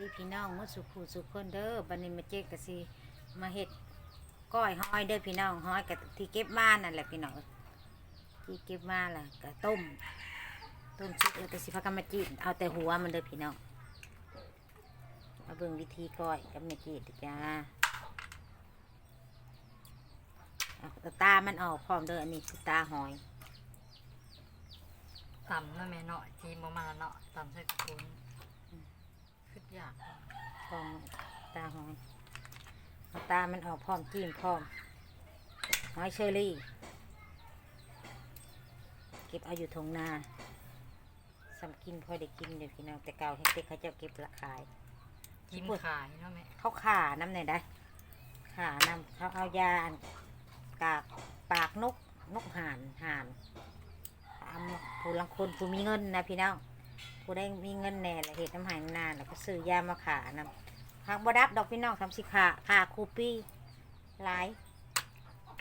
ดีพี่น้องมุสุขูสุขคนเด้อบันนี้มาเจ๊กะสิมาเฮ็ดก้อยห้อยเด้อพี่น้องห้อยกับที่เก็บมานั่นแหละพี่น้องที่เก็บมาล่ะก็ต้มต้มชุบแล้วแต่สิพักกันมาจีนเอาแต่หัวมันเด้อพี่น้องมาเบิ่งวิธีก้อยกับแม่จีดจ้าเอาตามันออกพร้อมเด้ออันนี้คือตาหอยต่ำนั่นแม่เนาะจีมมาเนาะต่ำใส่กระปุน ขึ้นยากพร้อมตาหอยเอาตามันออกพร้อมจิ้มพร้อมหอยเชอรี่ เก็บเอาอยู่ทงนาสำกินพอได้กินเดี๋ยวพี่น้องแต่เก่าเห็นเด็กเขาเจะเก็บละขาย กินขายเนาะแม่เขาขาน้ำไหนได้ขานำเขาเอายาอันกากปากนกนกห่านห่านตามผู้ลังคนผู้มีเงินนะพี่น้อง ผู้ได้มีเงินแน่ละเหตุน้ำหายนานแล้วก็ซื้อยามาขานำหากบดับดอกพี่น้องทำสิขาขาคูปี้หลาย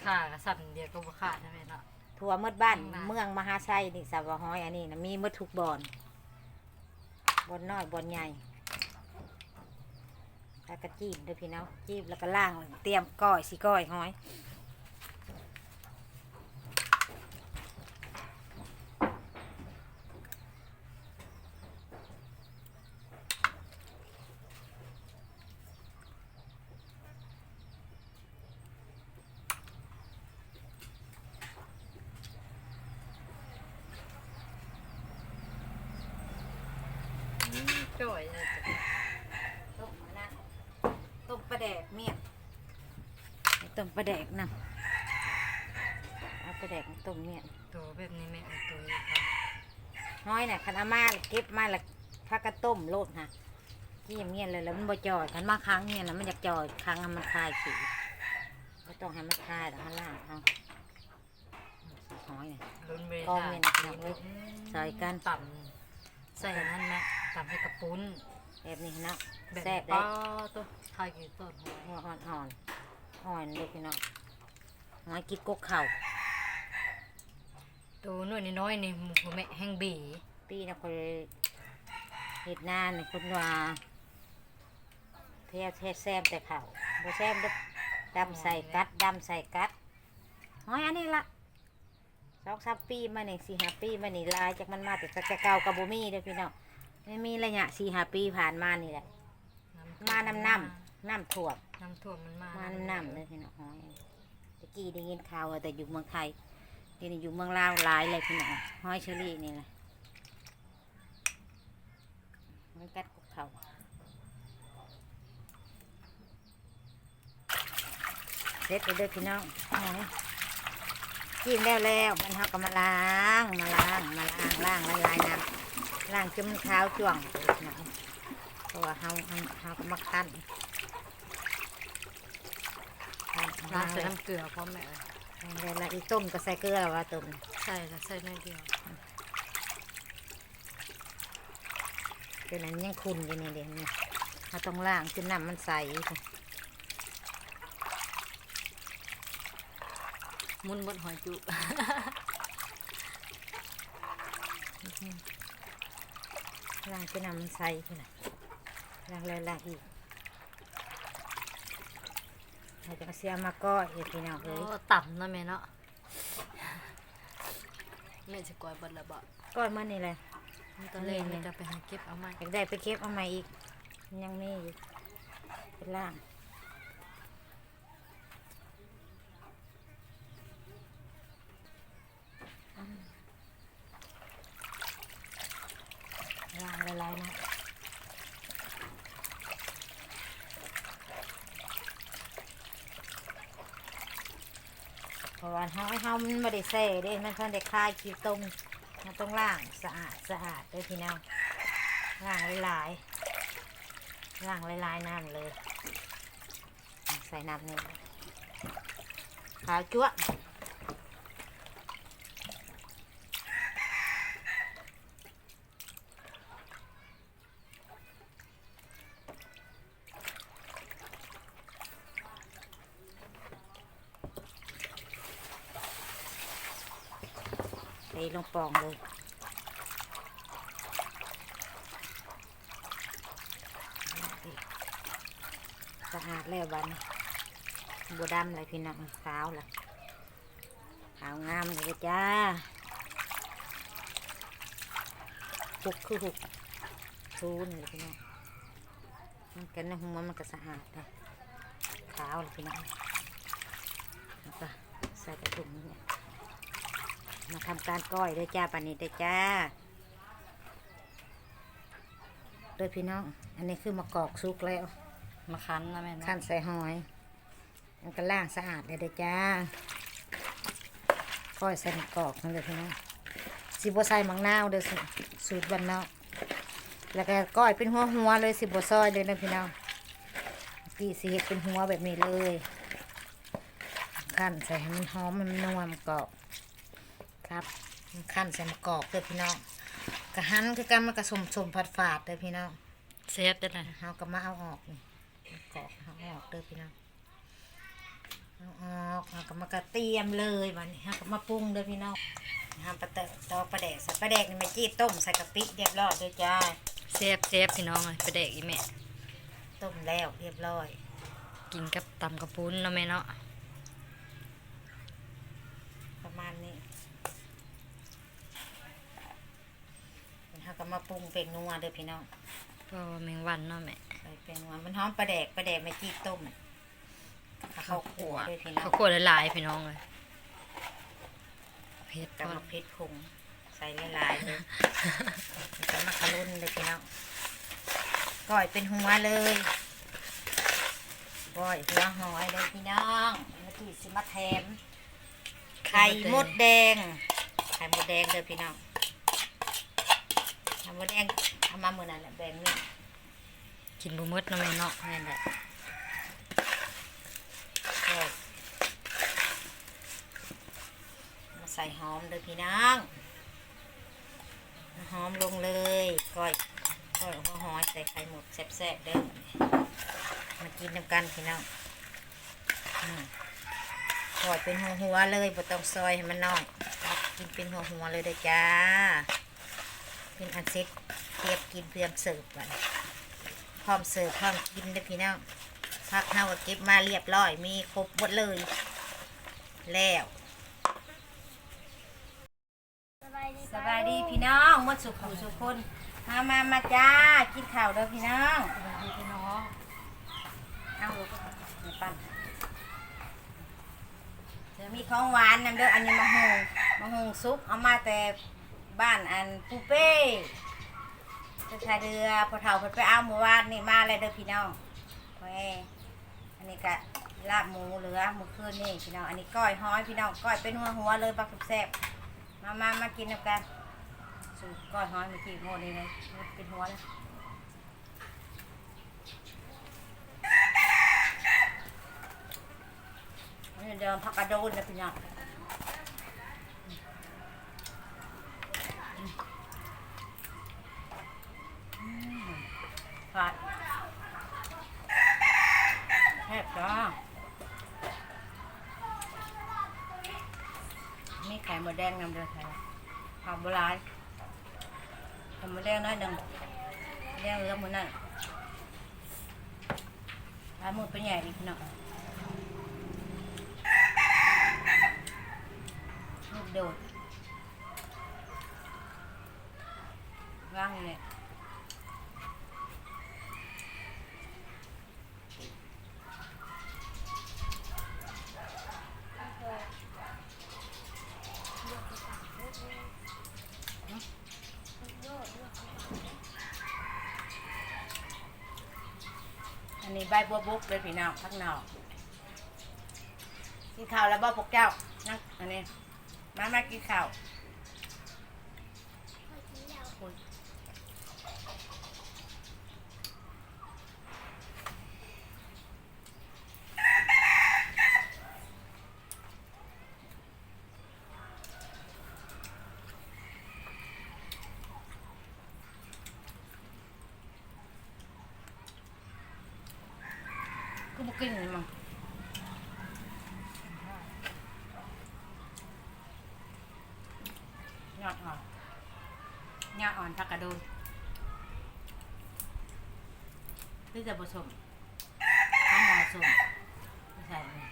ข่ากระสันเดียวก็บ่ขาดนะแม่เนาะ ทั่วเมืดบ้านข้างหน้าเมืองมหาชัยนี่สาวห้อยอันนี้นะมีเมื่อทุกบอนบอนน้อยบอนใหญ่แล้วก็จีบด้วยพี่น้องจีบแล้วก็ล่างเตรียมก้อยสิก้อยห้อย จ่อยเลยจ้ะต้มนะต้มปลาแดกเมี่ยงต้มปลาแดกนะเอาปลาแดกมาต้มเมี่ยงตัวแบบนี้แม่เอาตัวนี้ค่ะห้อยน่ะคันเอามาเก็บมาและพักกระต้มโลดฮะที่อย่างเงี้ยเลยแล้วมันบ่จอยคันมาค้างเนี่ยนะมันอยากจอยค้างให้มันคลายสีไม่ต้องให้มันคลายหรอกข้างล่างเอาห้อยน่ะลุ้นเวกองลาเนี่ยนะครับเว้ยใส่กันต่ำใส่นั่นแม่ต่ำให้กระปุนแบบนี้เนาะแบบแซ่บป้ได้ตัวทายกี่ต้นหัวหัวอ่อนอ่อนๆอ่อนเลยพี่น้องห้อยกินกกเข่าตัวน้อยน้อยๆนี่หมูแม่แห้งบีปีนะคนเห็ดนานนี่คนว่าเทียเทแซมแต่เข่าบ่แซมเด้อดำใส่กัดดำใส่กัดห้อยอันนี้ละสองสามปีมานี่สี่ห้าปีมานี่ลายจากมันมาแต่แต่เก่ากับบ่มีเด้อพี่น้อง ไม่มีระยะสี่ห้าปีผ่านมานี่แหละ มาน้ำน้ำน้ำท่วมน้ำท่วมมันมามาน้ำน้ำเลยพี่น้องห้อยตะกี้ได้ยินข่าวว่าแต่อยู่เมืองไทยเดี๋ยวนี้อยู่เมืองลาวหลายเลยพี่น้องห้อยเชอรี่นี่แหละมันกัดกุกเขาเด็ดไปเด้อพี่น้องห้อยจิ้มแล้วแล้วมันเขาก็มาล้างมาล้างมาล้างล้างละลายน้ำ ล้างจนมันขาวจ้วงพี่น้องเพราะว่าเขาเขาเขาก็มาคั้นล้างใส่น้ำเกลือพร้อมแม่เอ้ยเวลาอีต้มก็ใส่เกลือแล้วว่าต้มใส่แล้วใส่น้อยเดียวเดี๋ยวนั้นยังคุณอยู่นี่เดี๋ยวนี้เราต้องล้างจนน้ำมันใสมุนบดหอยจุ ล้างจนน้ำมันใสขึ้นน่ะล้างแล้วล้างอีกเราจะเอาเสียมาก้อยเห็ดพี่น้องโอ้เอ้ยต่ำนะแม่เนาะแม่จะกอยเบดละบ่ก้อยเมื่อนี่เลยตอนแรกแม่จะไปหาเก็บเอามาอยากได้ไปเก็บเอาใหม่อีก ยังมีอยู่ไปล้างล้างละลายๆนะ เพราะ ว่าเฮาเฮามันไม่ได้ใส่เด้มันเพิ่นได้คลายขี้ตรงมันต้องล้างสะอาดสะอาดเด้วยพี่น้องล้างหลายๆล้างหลายๆน้ำเลย ใส่น้ำนี่ขาวจั๊วะ ส่ลงปองเลยสะอาดแล้วบันบัวดำเลยพี่น้องขาวละขาวงามเลยจ้าหุกคือหุกชูนเลยพี่น้องมันกันในหัวมันก็สะอาดเลยขาวเลยพี่น้องแล้วก็ใส่กระถุงนี่ มาทำการก้อยด้วยจ้าปานนี้ด้วยจ้าเด้วยพี่น้อง อันนี้คือมะกอกซุกแล้วมาคั้นนะแม่นะขั้นใส่หอยมันก็ล่างสะอาดเลยเด้อจ้าก้อยใส่มะกอกนั่นเลยพี่น้องสิบใส่มังนาวเด้อสูสูตรบ้านนอกแล้วก็ก้อยเป็นหัวหัวๆเลยสิบซอยเลยนะพี่น้องปีสีเฮ็ดเป็นหัวแบบนี้เลยขั้นใส่ให้มันหอมมันนัวมะกอก ครับขั้นใส่มะกอกเด้อพี่น้องกระหันคือกันมันกระสมสมๆผัดฝาดๆเด้อพี่น้องเซฟได้เลยเฮาก็มาเอาออกนี่กรอกเอาออกเด้อพี่น้องเอาออกเฮาก็มากระเตรียมเลยวันนี้เฮาก็มาปรุงเด้อพี่น้องทำปลาเตะตอกปลาแดกใส่ปลาแดกนี่มาจี้ต้มใส่กะปิเรียบร้อยเด้อจ้าเซฟเซฟพี่น้องเลยไปเด็กอีแม่ต้มแล้วเรียบร้อย กินกับตำกระปุ้นเนาะแม่เนาะประมาณนี้เฮาก็ มาปรุงเป็นนัวเด้อพี่น้องเพราะว่าแมงวันเนาะแม่ใส่เป็นนัวมันหอมปลาแดกปลาแดกมาจี้ต้มเอาข้าวคั่วเด้อพี่น้องเขาขวดหลายๆพี่น้องเลยเผ็ดกับก่อนมะพริกผงใส่หลายๆเลยกับมะขรุนเลยพี่น้องก้อยเป็นหัวเลยก้อยหัวหอยเลยพี่น้องเมื่อกี้สิมาแถมไข่มดแดงไข่มดแดงเลยพี่น้อง ไข่มดแดงทำมาเมื่อนั้นแหละแบ่งนี่กินบุมืดเนาะแม่เนาะนั่นแหละก้อยมาใส่หอมเลยพี่น้องหอมลงเลยก้อยก้อยหัวหอยใส่ไข่หมดแซ่บๆเด้อมากินน้ำกันพี่น้องก้อยเป็นหัวหัวเลยบ่ต้องซอยให้มันน้อยกินเป็นหัวหัวเลยเด้อจ้า เป็นอันเซ็ตเตรียมกินเตรียมเสิร์ฟไปพร้อมเสิร์ฟพร้อมกินเด้พี่น้องพักเฮาก็เก็บมาเรียบร้อยมีครบหมดเลย แล้วสบายดีพี่น้องหมดสุขสุขคนมามามาจ้ากินข้าวเด้อพี่น้องสวัสดีพี่น้องเอาลูกมาปั้นเดี๋ยวมีของหวานนำเด้ออันนี้มะฮงมะฮงซุปเอามาแต่ บ้านอันปูเป้จะชาเรือพอเฒ่าเพิ่นไปเอาเมื่อวานนี่มาเลยเด้อพี่น้องแหวอันนี้ก็ลาบหมูเหลือเมื่อคืนนี่พี่น้อง อันนี้ก้อยห้อยพี่น้องก้อยเป็นหัวหัวเลยบักแซ่บมามามากินกันสูตรก้อยห้อยเมื่อกี้โง่นี่เลยเป็นหัวเลยนี่เดิมผักกระโดนนะพี่น้องอืมัดแซ่บจ้ามีไข่หมดแดงนำเดือดไทยผักโบราณทำมาแดงน้อยหนึ่งแดงเหลือหมดนั่นลายมือเป็นใหญ่ดิพี่น้องลูกโดดว่างเนี่ยอันนี้ ใบบัวบุกเลยพี่น้องข้างนอกกินข้าวแล้วบ่พวกเจ้านั่งอันนี้มามากินข้าวโอ้ย ก็บุกินนี่มั้งยอดอ่อนยอดอ่อนผักกระโดนที่จะผสมทานสุ่มใส่เลย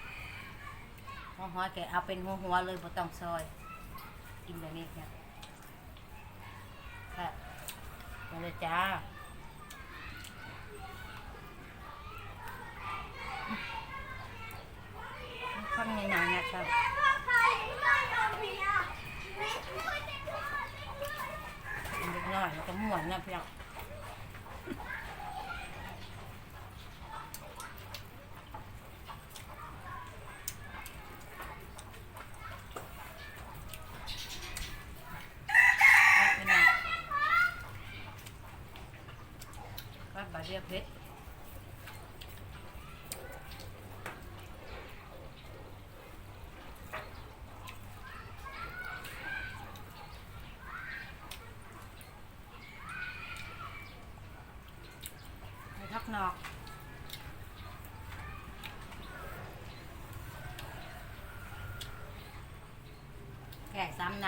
หัวหอยแกเอาเป็นหัวหัวเลยบ่ต้องซอย กินแบบนี้ครับครับมาเลยจ้า ข้างในนังนะครับนเล็กน้อยก็ม่วนนะพี่น้องไปหน่อยก็บาเรียบเพชร อกแก่ซ้ำใน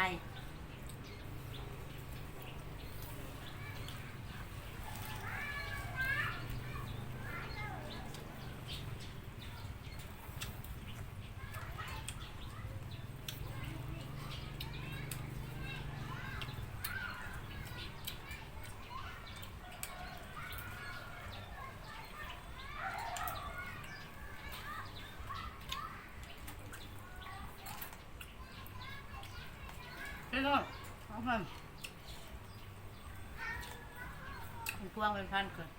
พี่น้องเอาพันเป็นพวงเป็นพันเกิด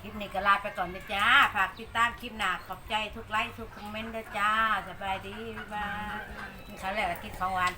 คลิปนี้ก็ลาไปก่อนนะจ้า ฝากติดตามคลิปหนาขอบใจทุกไลค์ทุกคอมเมนต์ด้วยจ้า สบายดีบ๊ายบายกินข้าวแล้วก็กินของหวาน